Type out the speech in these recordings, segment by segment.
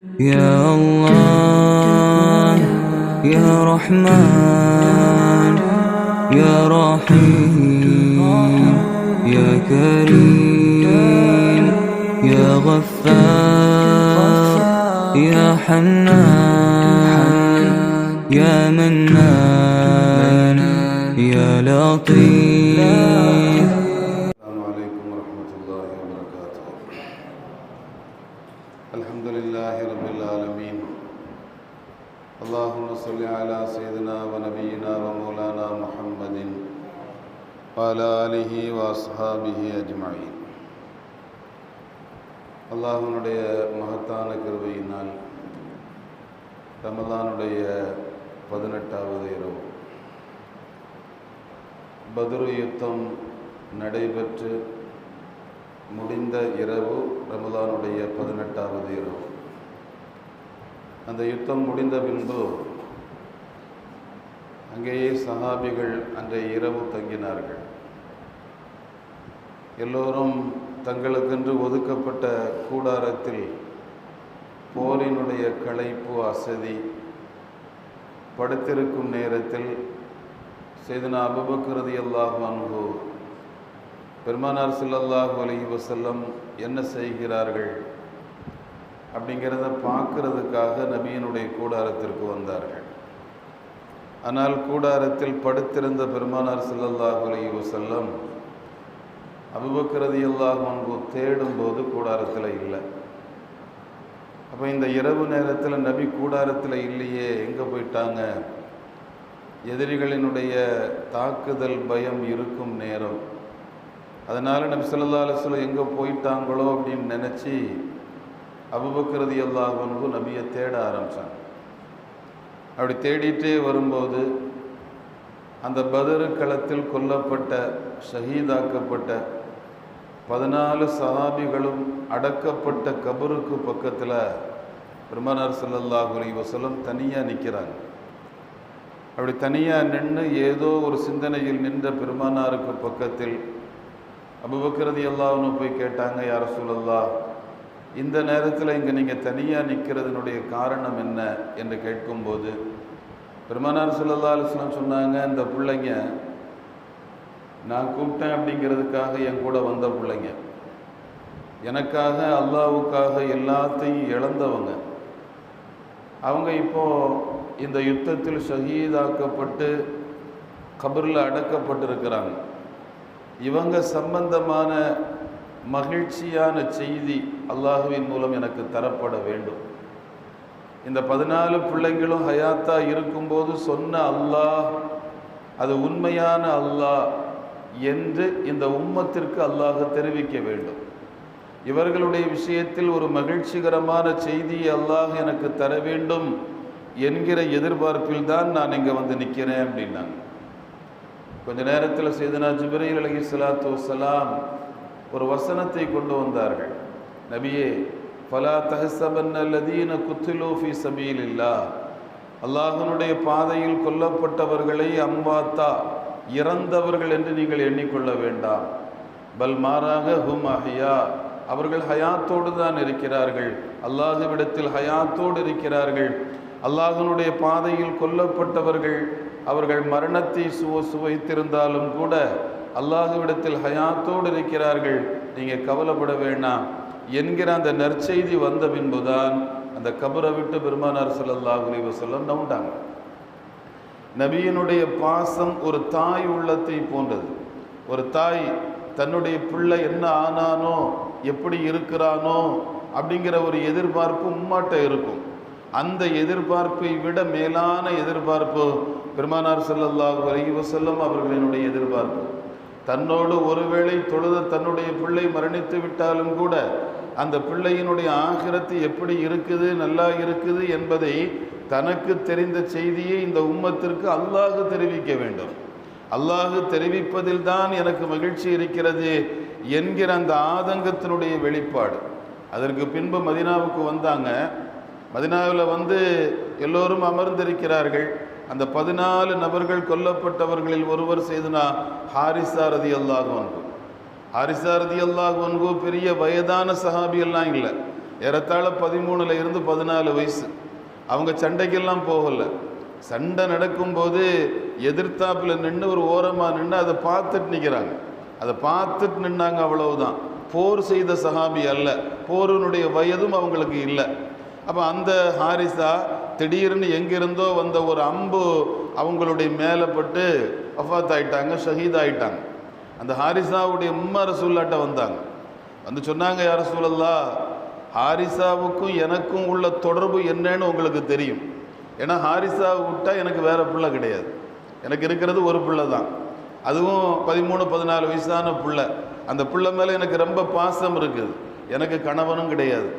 يا الله يا رحمن يا رحيم يا كريم يا غفار يا حنان يا منان يا لطيف صل على سيدنا ونبينا ومولانا محمد وعلى آله وأصحابه أجمعين அல்லாஹனுடைய மகத்தான கிருபையினால் ரமலானுடைய பதினெட்டாவது இரவு பதுரு யுத்தம் நடைபெற்று முடிந்த இரவு ரமலானுடைய பதினெட்டாவது இரவு அந்த யுத்தம் முடிந்த பின்பு அங்கேயே சஹாபிகள் அன்றைய இரவு தங்கினார்கள். எல்லோரும் தங்களுக்கென்று ஒதுக்கப்பட்ட கூடாரத்தில் போரினுடைய களைப்பு அசதி படுத்திருக்கும் நேரத்தில் செய்தனா அபுபக்ரதி அல்லாஹ் அன்பு பெருமானார் சில்லல்லாஹு அலி வசல்லம் என்ன செய்கிறார்கள் அப்படிங்கிறத பார்க்கறதுக்காக நபியினுடைய கூடாரத்திற்கு வந்தார்கள். ஆனால் கூடாரத்தில் படுத்திருந்த பெருமானார் செல்லல்லாஹு செல்லம் வஸல்லம் அபுபக்ரதி அன்பு தேடும்போது கூடாரத்தில் இல்லை. அப்போ இந்த இரவு நேரத்தில் நபி கூடாரத்தில் இல்லையே எங்கே போயிட்டாங்க? எதிரிகளினுடைய தாக்குதல் பயம் இருக்கும் நேரம். அதனால் நபி சொல்லா அலுவலம் எங்கே போயிட்டாங்களோ அப்படின்னு நினச்சி அபுபக்ரதி அன்பு நபியை தேட ஆரம்பித்தாங்க அப்படி தேடிட்டே வரும்போது அந்த பதரு களத்தில் கொல்லப்பட்ட ஷஹீதாக்கப்பட்ட பதினாலு சஹாபிகளும் அடக்கப்பட்ட கபருக்கு பக்கத்தில் பெருமானார் ஸல்லல்லாஹு அலைஹி தனியாக நிற்கிறாங்க அப்படி தனியாக நின்று ஏதோ ஒரு சிந்தனையில் நின்ற பெருமானாருக்கு பக்கத்தில் அபுபக்ரதி அல்லாஹ்னு போய் கேட்டாங்க யார் சொல்லல்லா இந்த நேரத்தில் இங்கே நீங்கள் தனியாக நிற்கிறதுனுடைய காரணம் என்ன என்று கேட்கும்போது பெருமானார் ஸல்லல்லாஹு அலைஹி சொன்னாங்க இந்த பிள்ளைங்க நான் கூப்பிட்டேன் அப்படிங்கிறதுக்காக என் கூட வந்த பிள்ளைங்க. எனக்காக அல்லாவுக்காக எல்லாத்தையும் இழந்தவங்க. அவங்க இப்போது இந்த யுத்தத்தில் ஷஹீதாக்கப்பட்டு கபரில் அடக்கப்பட்டிருக்கிறாங்க. இவங்க சம்பந்தமான மகிழ்ச்சியான செய்தி அல்லாஹுவின் மூலம் எனக்கு தரப்பட வேண்டும். இந்த பதினாலு பிள்ளைங்களும் ஹயாத்தா இருக்கும்போது சொன்ன அல்லாஹ் அது உண்மையான அல்லாஹ் என்று இந்த உம்மத்திற்கு அல்லாஹ் தெரிவிக்க வேண்டும். இவர்களுடைய விஷயத்தில் ஒரு மகிழ்ச்சிகரமான செய்தியை அல்லாஹ் எனக்கு தர வேண்டும் என்கிற எதிர்பார்ப்பில் தான் நான் இங்கே வந்து நிற்கிறேன் அப்படின்னாங்க. கொஞ்ச நேரத்தில் செய்தனா ஜிப்ரீல் அலகி சலாத்து வலாம் ஒரு வசனத்தை கொண்டு வந்தார்கள். நபியே பலா தஹசபன் அல்லதீன குத்திலோஃபி சபீல் இல்லா அல்லாஹனுடைய பாதையில் கொல்லப்பட்டவர்களை அம்பாத்தா இறந்தவர்கள் என்று நீங்கள் எண்ணிக்கொள்ள வேண்டாம். பல் மாறாக ஹும் அஹியா. அவர்கள் ஹயாத்தோடு தான் இருக்கிறார்கள். அல்லாஹுவிடத்தில் ஹயாத்தோடு இருக்கிறார்கள். அல்லாஹனுடைய பாதையில் கொல்லப்பட்டவர்கள் அவர்கள் மரணத்தை சுவ சுவைத்திருந்தாலும் கூட அல்லாஹுவிடத்தில் ஹயாத்தோடு இருக்கிறார்கள். நீங்கள் கவலைப்பட வேண்டாம். என்கிற அந்த நற்செய்தி வந்த பின்புதான் அந்த கபரை விட்டு பெருமானார் ஸல்லல்லாஹு அலைஹி வஸல்லம் நவுண்டாங்க. நபியினுடைய பாசம் ஒரு தாய் உள்ளத்தை போன்றது. ஒரு தாய் தன்னுடைய பிள்ளை என்ன ஆனானோ எப்படி இருக்கிறானோ அப்படிங்கிற ஒரு எதிர்பார்ப்பு உம்மாட்ட இருக்கும். அந்த எதிர்பார்ப்பை விட மேலான எதிர்பார்ப்பு பெருமானார் ஸல்லல்லாஹு அலைஹி செல்லும் அவர்களினுடைய எதிர்பார்ப்பு. தன்னோடு ஒருவேளை தொழுத தன்னுடைய பிள்ளை மரணித்து விட்டாலும் கூட அந்த பிள்ளையினுடைய ஆகிரத்து எப்படி இருக்குது நல்லா இருக்குது என்பதை தனக்கு தெரிந்த செய்தியை இந்த உம்மத்திற்கு அல்லாஹு தெரிவிக்க வேண்டும். அல்லாஹு தெரிவிப்பதில் தான் எனக்கு மகிழ்ச்சி இருக்கிறது என்கிற அந்த ஆதங்கத்தினுடைய வெளிப்பாடு. அதற்கு பின்பு மதினாவுக்கு வந்தாங்க. மதினாவில் வந்து எல்லோரும் அமர்ந்திருக்கிறார்கள். அந்த பதினாலு நபர்கள் கொல்லப்பட்டவர்களில் ஒருவர் செய்தனா ஹாரிசா ரதி அல்லாஹ் ஹாரிசா ரதி அல்லாஹ் பெரிய வயதான சஹாபியெல்லாம் இல்லை. ஏறத்தாழ பதிமூணுல இருந்து பதினாலு வயசு. அவங்க சண்டைக்கெல்லாம் போகலை. சண்டை நடக்கும்போது எதிர்த்தாப்பில் நின்று ஒரு ஓரமாக நின்று அதை பார்த்துட்டு நிற்கிறாங்க அதை பார்த்துட்டு நின்னாங்க அவ்வளவுதான். போர் செய்த சஹாபி அல்ல. போரினுடைய வயதும் அவங்களுக்கு இல்லை. அப்போ அந்த ஹாரிசா திடீர்னு எங்கிருந்தோ வந்த ஒரு அம்பு அவங்களுடைய மேலே பட்டு வஃபாத் ஆயிட்டாங்க ஷஹீத் ஆயிட்டாங்க அந்த ஹாரிசாவுடைய உம்மா ரசூல்லாட்ட வந்தாங்க. வந்து சொன்னாங்க யார் சூழல்லா ஹாரிசாவுக்கும் எனக்கும் உள்ள தொடர்பு என்னன்னு உங்களுக்கு தெரியும். ஏன்னா ஹாரிசாவை விட்டால் எனக்கு வேறு பிள்ளை கிடையாது. எனக்கு இருக்கிறது ஒரு பிள்ளை தான். அதுவும் பதிமூணு பதினாலு வயசான பிள்ளை. அந்த பிள்ளை மேலே எனக்கு ரொம்ப பாசம் இருக்குது. எனக்கு கணவனும் கிடையாது.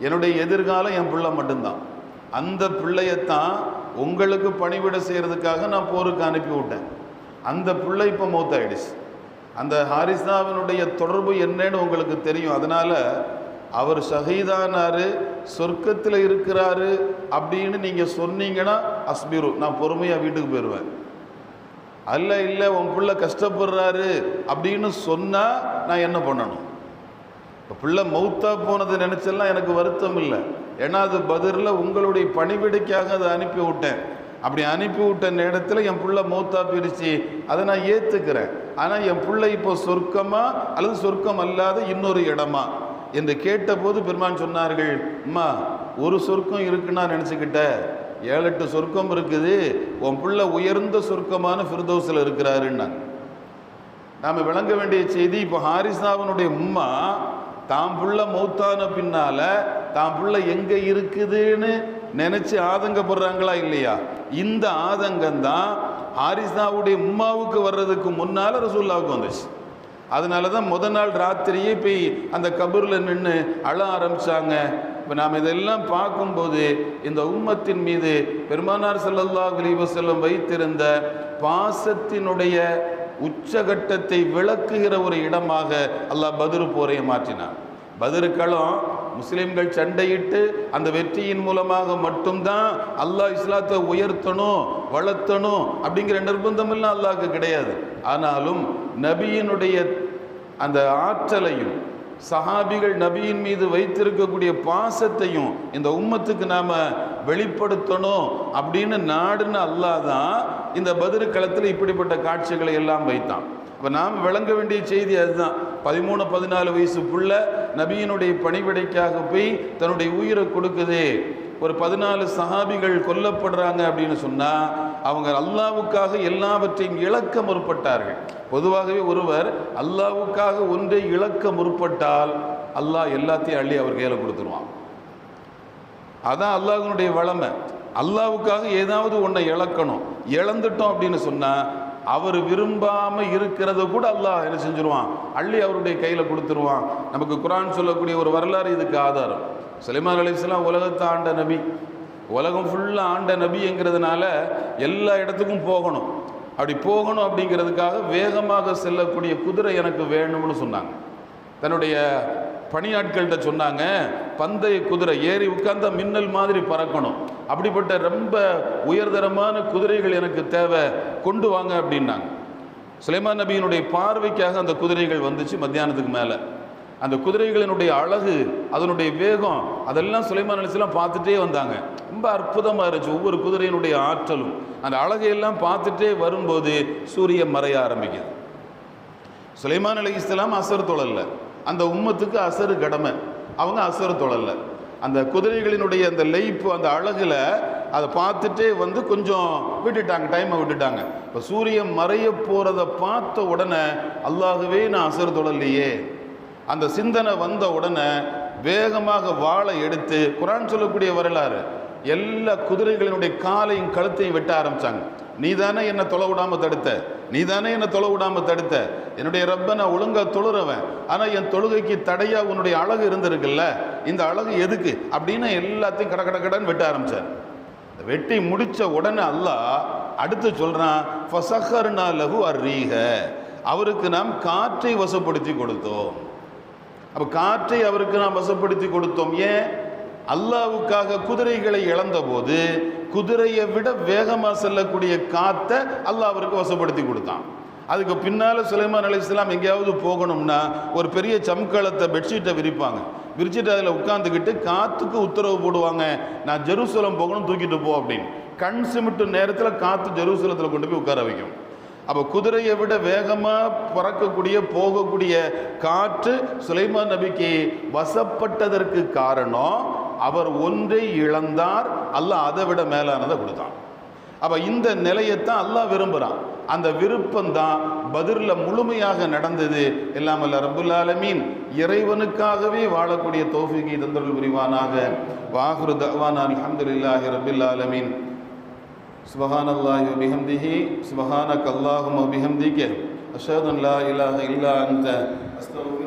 என்னுடைய எதிர்காலம் என் பிள்ளை மட்டும்தான். அந்த பிள்ளையத்தான் உங்களுக்கு பணிவிட செய்கிறதுக்காக நான் போருக்கு அனுப்பி விட்டேன் அந்த பிள்ளை இப்போ மூத்தாயிடுச்சு. அந்த ஹாரிசாவினுடைய தொடர்பு என்னன்னு உங்களுக்கு தெரியும். அதனால் அவர் ஷஹீதானார் சொர்க்கத்தில் இருக்கிறாரு அப்படின்னு நீங்கள் சொன்னீங்கன்னா அஸ்பீரு நான் பொறுமையாக வீட்டுக்கு போயிடுவேன் அல்ல இல்லை உன் பிள்ளை கஷ்டப்படுறாரு. அப்படின்னு சொன்னால் நான் என்ன பண்ணணும்? இப்போ பிள்ளை மௌத்தா போனது நினச்செல்லாம் எனக்கு வருத்தம் இல்லை. ஏன்னா அது பதிரில் உங்களுடைய பணிவிடைக்காக அதை அனுப்பி விட்டேன் அப்படி அனுப்பி விட்ட நேரத்தில் என் பிள்ளை மூத்தா பிரிச்சு அதை நான் ஏற்றுக்கிறேன் ஆனால் என் பிள்ளை இப்போ சொர்க்கமா அல்லது சொர்க்கம் அல்லாத இன்னொரு இடமா? என்று கேட்டபோது பெருமான் சொன்னார்கள் அம்மா ஒரு சொர்க்கம் இருக்குன்னா நினச்சிக்கிட்ட. ஏழு எட்டு சொர்க்கம் இருக்குது. உன் பிள்ளை உயர்ந்த சொர்க்கமான ஃபிர்தோஸில் இருக்கிறாருன்னாங்க நாம் விளங்க வேண்டிய செய்தி இப்போ ஹாரிசாவனுடைய உம்மா தாம் புள்ள மௌத்தான பின்னால தான் புள்ள எங்கே இருக்குதுன்னு நினச்சி ஆதங்கப்படுறாங்களா இல்லையா? இந்த ஆதங்கம் தான் ஹாரிசாவுடைய உம்மாவுக்கு வர்றதுக்கு முன்னால் ரசூல்லாவுக்கு வந்துச்சு. அதனால தான் முத நாள் ராத்திரியே போய் அந்த கபூரில் நின்று அழ ஆரம்பித்தாங்க இப்போ நாம் இதெல்லாம் பார்க்கும்போது இந்த உம்மத்தின் மீது பெருமானார் செல்லல்லா அலைஹி வைத்திருந்த பாசத்தினுடைய உச்சகட்டத்தை விளக்குகிற ஒரு இடமாக அல்லாஹ் பதிரு போரையை மாற்றினான். பதிருக்களும் களம் முஸ்லீம்கள் சண்டையிட்டு அந்த வெற்றியின் மூலமாக மட்டும்தான் அல்லாஹ் இஸ்லாத்தை உயர்த்தணும் வளர்த்தணும் அப்படிங்கிற நிர்பந்தம் எல்லாம் அல்லாஹ்க்கு கிடையாது. ஆனாலும் நபியினுடைய அந்த ஆற்றலையும் சஹாபிகள் நபியின் மீது வைத்திருக்கக்கூடிய பாசத்தையும் இந்த உம்மத்துக்கு நாம் வெளிப்படுத்தணும் அப்படின்னு நாடுன்னு அல்லாஹ் தான் இந்த பதிரு களத்தில் இப்படிப்பட்ட காட்சிகளை எல்லாம் வைத்தான். இப்போ நாம் விளங்க வேண்டிய செய்தி அதுதான். பதிமூணு பதினாலு வயசு புள்ள நபியினுடைய பணிவிடைக்காக போய் தன்னுடைய உயிரை கொடுக்குது. ஒரு பதினாலு சஹாபிகள் கொல்லப்படுறாங்க அப்படின்னு சொன்னால் அவங்க அல்லாவுக்காக எல்லாவற்றையும் இழக்க முற்பட்டார்கள். பொதுவாகவே ஒருவர் அல்லாவுக்காக ஒன்றை இழக்க முற்பட்டால் அல்லாஹ் எல்லாத்தையும் அள்ளி அவர் கையில் கொடுத்துருவான். அதான் அல்லாஹினுடைய வளமை. அல்லாவுக்காக ஏதாவது ஒன்றை இழக்கணும். இழந்துட்டோம் அப்படின்னு சொன்னால் அவர் விரும்பாம இருக்கிறத கூட அல்லாஹ் என்ன செஞ்சிருவான்? அள்ளி அவருடைய கையில் கொடுத்துருவான். நமக்கு குரான் சொல்லக்கூடிய ஒரு வரலாறு இதுக்கு ஆதாரம். சலிமான் அலிஸ்லாம் உலகத்தை ஆண்ட நபி. உலகம் ஃபுல்லாக ஆண்ட நபிங்கிறதுனால எல்லா இடத்துக்கும் போகணும். அப்படி போகணும் அப்படிங்கிறதுக்காக வேகமாக செல்லக்கூடிய குதிரை எனக்கு வேணும்னு சொன்னாங்க. தன்னுடைய பணியாட்கள்கிட்ட சொன்னாங்க பந்தய குதிரை ஏறி உட்கார்ந்தா மின்னல் மாதிரி பறக்கணும். அப்படிப்பட்ட ரொம்ப உயர்தரமான குதிரைகள் எனக்கு தேவை கொண்டு வாங்க அப்படின்னாங்க. சுலைமான் நபியினுடைய பார்வைக்காக அந்த குதிரைகள் வந்துச்சு மத்தியானத்துக்கு மேலே. அந்த குதிரைகளினுடைய அழகு அதனுடைய வேகம் அதெல்லாம் சுலைமான் அலிஸ்லாம் பார்த்துட்டே வந்தாங்க. ரொம்ப அற்புதமாக இருந்துச்சு ஒவ்வொரு குதிரையினுடைய ஆற்றலும். அந்த அழகையெல்லாம் பார்த்துட்டே வரும்போது சூரியன் மறைய ஆரம்பிக்குது. சுலைமான் அலி இஸ்லாம் அசர் தொழல்ல. அந்த உம்மத்துக்கு அசரு கடமை. அவங்க அசரு தொழலை. அந்த குதிரைகளினுடைய அந்த லைப்பு அந்த அழகில் அதை பார்த்துட்டே வந்து கொஞ்சம் விட்டுட்டாங்க டைமை விட்டுட்டாங்க. இப்போ சூரியன் மறைய போகிறத பார்த்த உடனே அல்லாகவே நான் அசர் தொழலையே. அந்த சிந்தனை வந்த உடனே வேகமாக வாழை எடுத்து குரான் சொல்லக்கூடிய வரலாறு எல்லா குதிரைகளினுடைய காலையும் கழுத்தையும் வெட்ட ஆரம்பிச்சாங்க. நீ தானே என்னை தொலை விடாமல் தடுத்த? நீ தானே என்னை தொலை விடாமல் தடுத்த? என்னுடைய ரப்ப நான் ஒழுங்கா தொழுறவன். ஆனால் என் தொழுகைக்கு தடையாக உன்னுடைய அழகு இருந்திருக்குல்ல? இந்த அழகு எதுக்கு? அப்படின்னு எல்லாத்தையும் கட கட கடன்னு வெட்ட ஆரம்பித்தேன் இந்த வெட்டி முடிச்ச உடனே அல்லாஹ் அடுத்து சொல்கிறான் ஃபசஹர்னா லகு அர்ரீக அவருக்கு நாம் காற்றை வசப்படுத்தி கொடுத்தோம். அப்போ காற்றை அவருக்கு நாம் வசப்படுத்தி கொடுத்தோம். ஏன்? அல்லாவுக்காக குதிரைகளை இழந்தபோது குதிரையை விட வேகமாக செல்லக்கூடிய காத்தை அல்லாஹ் அவருக்கு வசப்படுத்தி கொடுத்தான். அதுக்கு பின்னால் சுலைமான் அலி இஸ்லாம் எங்கேயாவது போகணும்னா ஒரு பெரிய சம்கலத்தை பெட்ஷீட்டை விரிப்பாங்க. விரிச்சிட்டு அதில் உட்காந்துக்கிட்டு காற்றுக்கு உத்தரவு போடுவாங்க. நான் ஜெருசலம் போகணும் தூக்கிட்டு போ அப்படின்னு. கண் சிமிட்டு நேரத்தில் காற்று ஜெருசலத்தில் கொண்டு போய் உட்கார வைக்கும். அப்போ குதிரையை விட வேகமாக பறக்கக்கூடிய போகக்கூடிய காற்று சுலைமான் நபிக்கு வசப்பட்டதற்கு காரணம் அவர் ஒன்றை இழந்தார் அல்லாஹ் அதை விட மேலானதை கொடுத்தான். அப்போ இந்த நிலையைத்தான் அல்லாஹ் விரும்புகிறான் அந்த விருப்பம் தான் பதிரில் முழுமையாக நடந்தது. இல்லாமல் ரபுல் ஆலமீன் இறைவனுக்காகவே வாழக்கூடிய தோஃபிகை தந்தருள் புரிவானாக. வாகுரு தவானான் அஹமதுல்லாஹி ரபுல் ஆலமீன். சுபஹான் அல்லாஹி பிஹம்திஹி சுபஹான கல்லாஹும் பிஹம்திக்கு அஷதன் இல்லாஹ இலாஹ இல்லா அந்த அஸ்தவு